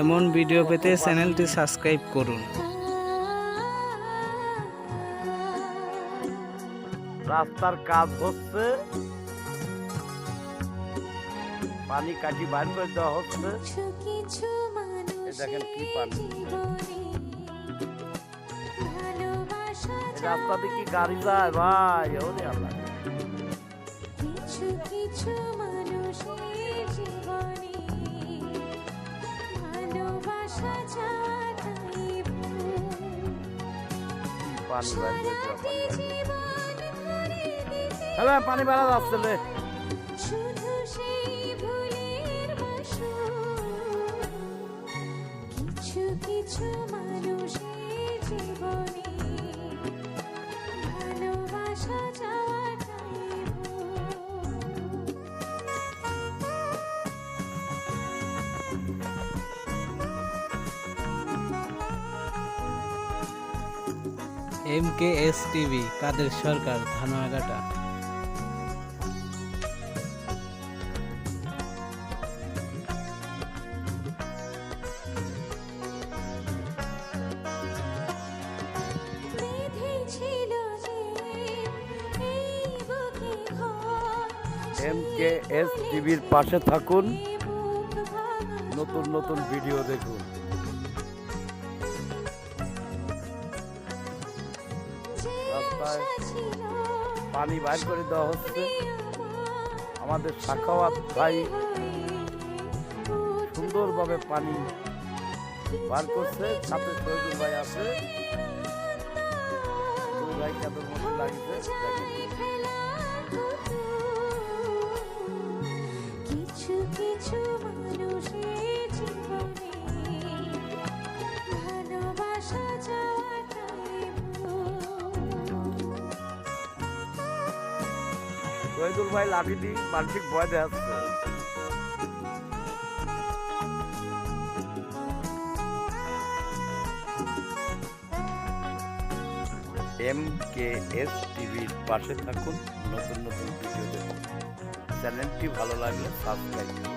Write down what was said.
এমন ভিডিও পেতে চ্যানেলটি সাবস্ক্রাইব করুন। রাস্তার কাজ হচ্ছে। পানি কাটি বার করে দেওয়া হচ্ছে। দেখেন কি পানি। এই রাস্তা দিয়ে কি গাড়ি যায়? ভাই ওরে আল্লাহ। হ্যাঁ পানি বাড়া যাচ্ছে রে। কিছু কিছু মানুষের জীবনে M K S TV Kader Sarkar Dhanoaghata M K S টিভির পাশে থাকুন। নতুন নতুন ভিডিও দেখুন। রাস্তায় পানি বার করে দেওয়া হচ্ছে। আমাদের সাখাওয়াত ভাই সুন্দরভাবে পানি বার করছে। সাথে শহীদুল ভাই আছে। কিছু কিছু মানুষের জীবনে শহীদুল ভাই লাঠি দিয়ে মানসিক ভয় দেখাচ্ছে। এম কে এস টিভির পাশে থাকুন, নতুন নতুন ভিডিও দেখুন। চ্যানেলটি ভালো লাগলে সাবস্ক্রাইব করুন।